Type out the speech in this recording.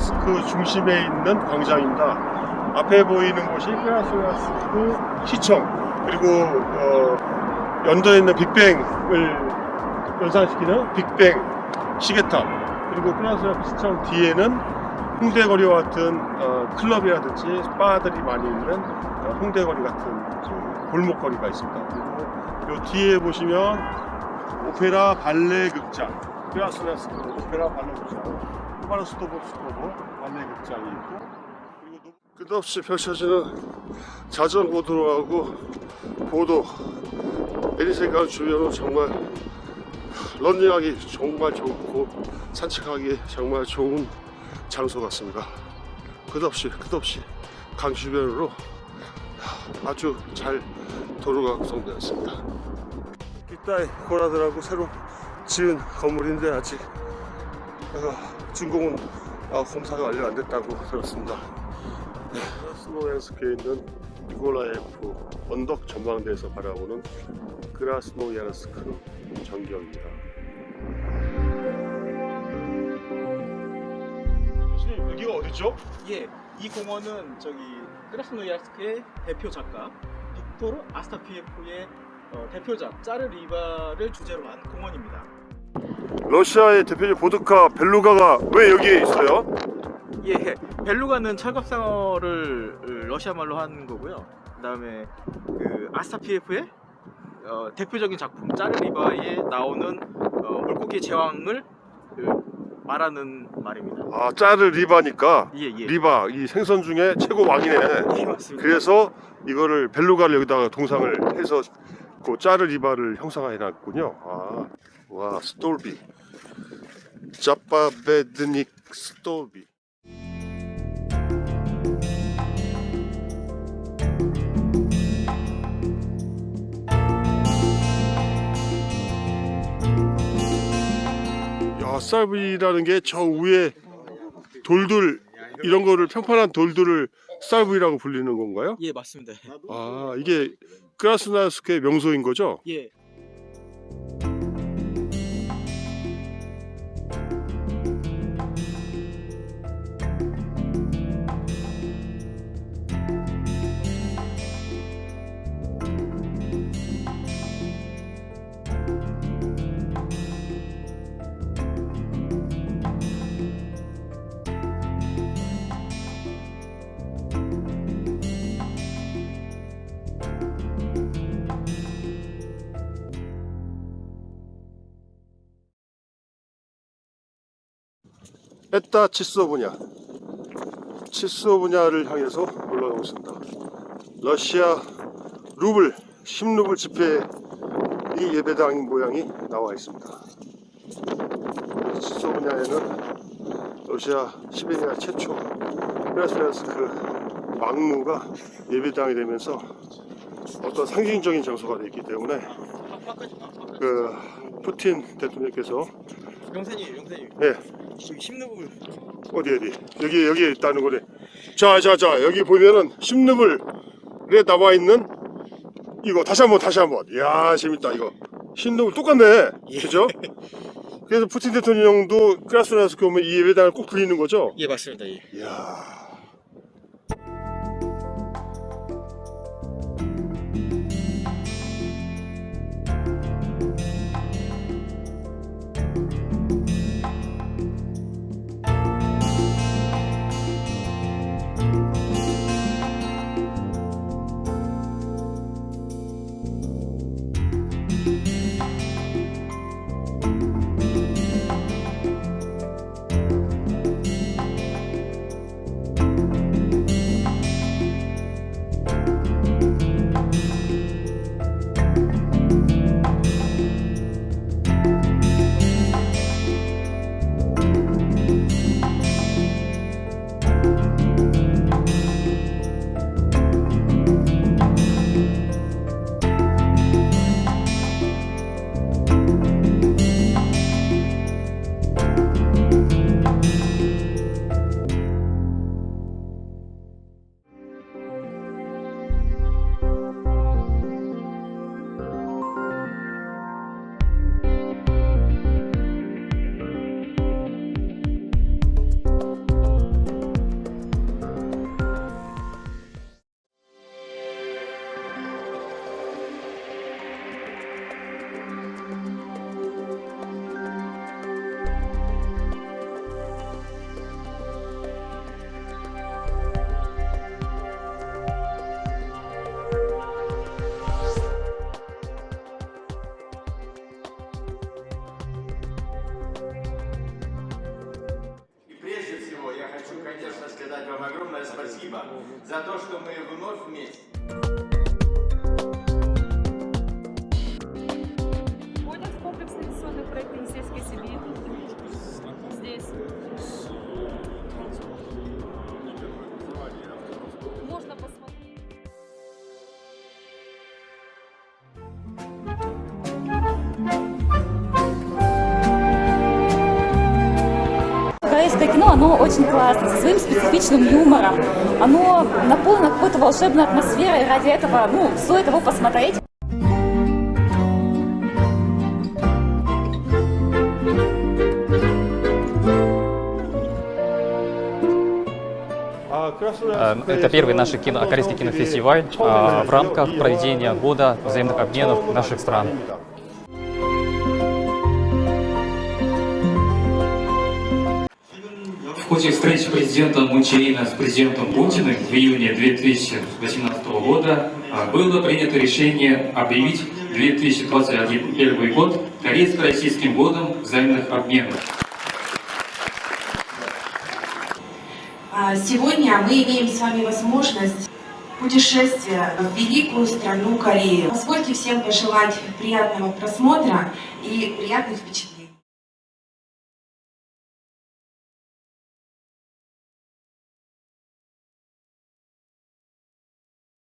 크라스노야스크 중심에 있는 광장입니다. 앞에 보이는 곳이 크라스노야스크 시청 그리고 어, 연도에 있는 빅뱅을 연상시키는 빅뱅 시계탑 그리고 크라스노야스크 시청 뒤에는 홍대거리와 같은 어, 클럽이라든지 바들이 많이 있는 어, 홍대거리 같은 그 골목거리가 있습니다. 그리고 요 뒤에 보시면 오페라 발레 극장 크라스노야스크 오페라 발레 극장 파르스토보스코보 발레 극장이 있고 그리고 노- 끝없이 펼쳐지는 자전거 도로하고 보도 에리세강 주변은 정말 런닝하기 정말 좋고 산책하기 정말 좋은 장소 같습니다. 끝없이 끝없이 강 주변으로 아주 잘 도로가 구성되어 있습니다. 이따이 고라들하고 새로 지은 건물인데 아직 어, 준공은 아, 공사가 완료 안 됐다고 들었습니다. 스노얀스크에 있는 니콜라예프 언덕 전망대에서 바라보는 그라스노야스크 전경입니다. 교수님 여기가 어디죠? 예, 이 공원은 저기 크라스노야스크의 대표 작가 빅토르 아스타피에프의 어, 대표작 짜르 리바를 주제로 한 공원입니다. 러시아의 대표적 보드카 벨루가가 왜 여기에 있어요? 예, 벨루가는 철갑상어를 러시아 말로 한 거고요. 그다음에 그 아스타피에프의 어, 대표적인 작품 짜르 리바에 나오는 어, 물고기 제왕을 그, 말하는 말입니다. 아 짜르 리바니까 예, 예. 리바 이 생선 중에 최고 왕이네. 예, 맞습니다. 그래서 이거를 벨루가를 여기다가 동상을 해서 그 짜르 리바를 형상화해 놨군요. 아, 와 스톨비, 자파베드닉 스톨비. 야, 쌀브이라는 게 저 위에 돌들 이런 거를 평판한 돌들을 쌀브이라고 불리는 건가요? 예, 맞습니다. 아 이게 크라스나스크의 명소인 거죠? 예. 에따 치소브냐 치소브냐를 향해서 올라가고 있습니다. 러시아 루블 10루블 지폐에 이 예배당 모양이 나와 있습니다. 치소브냐에는 러시아 시베리아 최초 크라스야스크 왕루가 예배당이 되면서 어떤 상징적인 장소가 되기 때문에 그 푸틴 대통령께서 용사님. 네 여기 심누불 어디 어디 여기 여기 있다는 거네. 자자자 여기 보면은 십루블에 나와 있는 이거 다시 한번 다시 한번. 이야 재밌다 이거. 십루블 똑같네. 그죠? 그래서 푸틴 대통령도 크라스노야스크 오면 이 예배당을 꼭 들리는 거죠. 예, 맞습니다. 예. 이야. я хочу, конечно, сказать вам огромное спасибо за то, что мы вновь вместе. Корейское кино, оно очень классно, со своим специфичным юмором. Оно наполнено какой-то волшебной атмосферой, ради этого, ну, стоит его посмотреть. Э, Это первый наш кино, корейский кинофестиваль а, в рамках проведения года взаимных обменов наших стран. Ходе встречи президента Мун Че Ина с президентом Путиным в июне 2018 года а, было принято решение объявить 2021 год Корейско-Российским годом взаимных обменов. А, Сегодня мы имеем с вами возможность путешествия в великую страну Корею. Позвольте всем пожелать приятного просмотра и приятных впечатлений.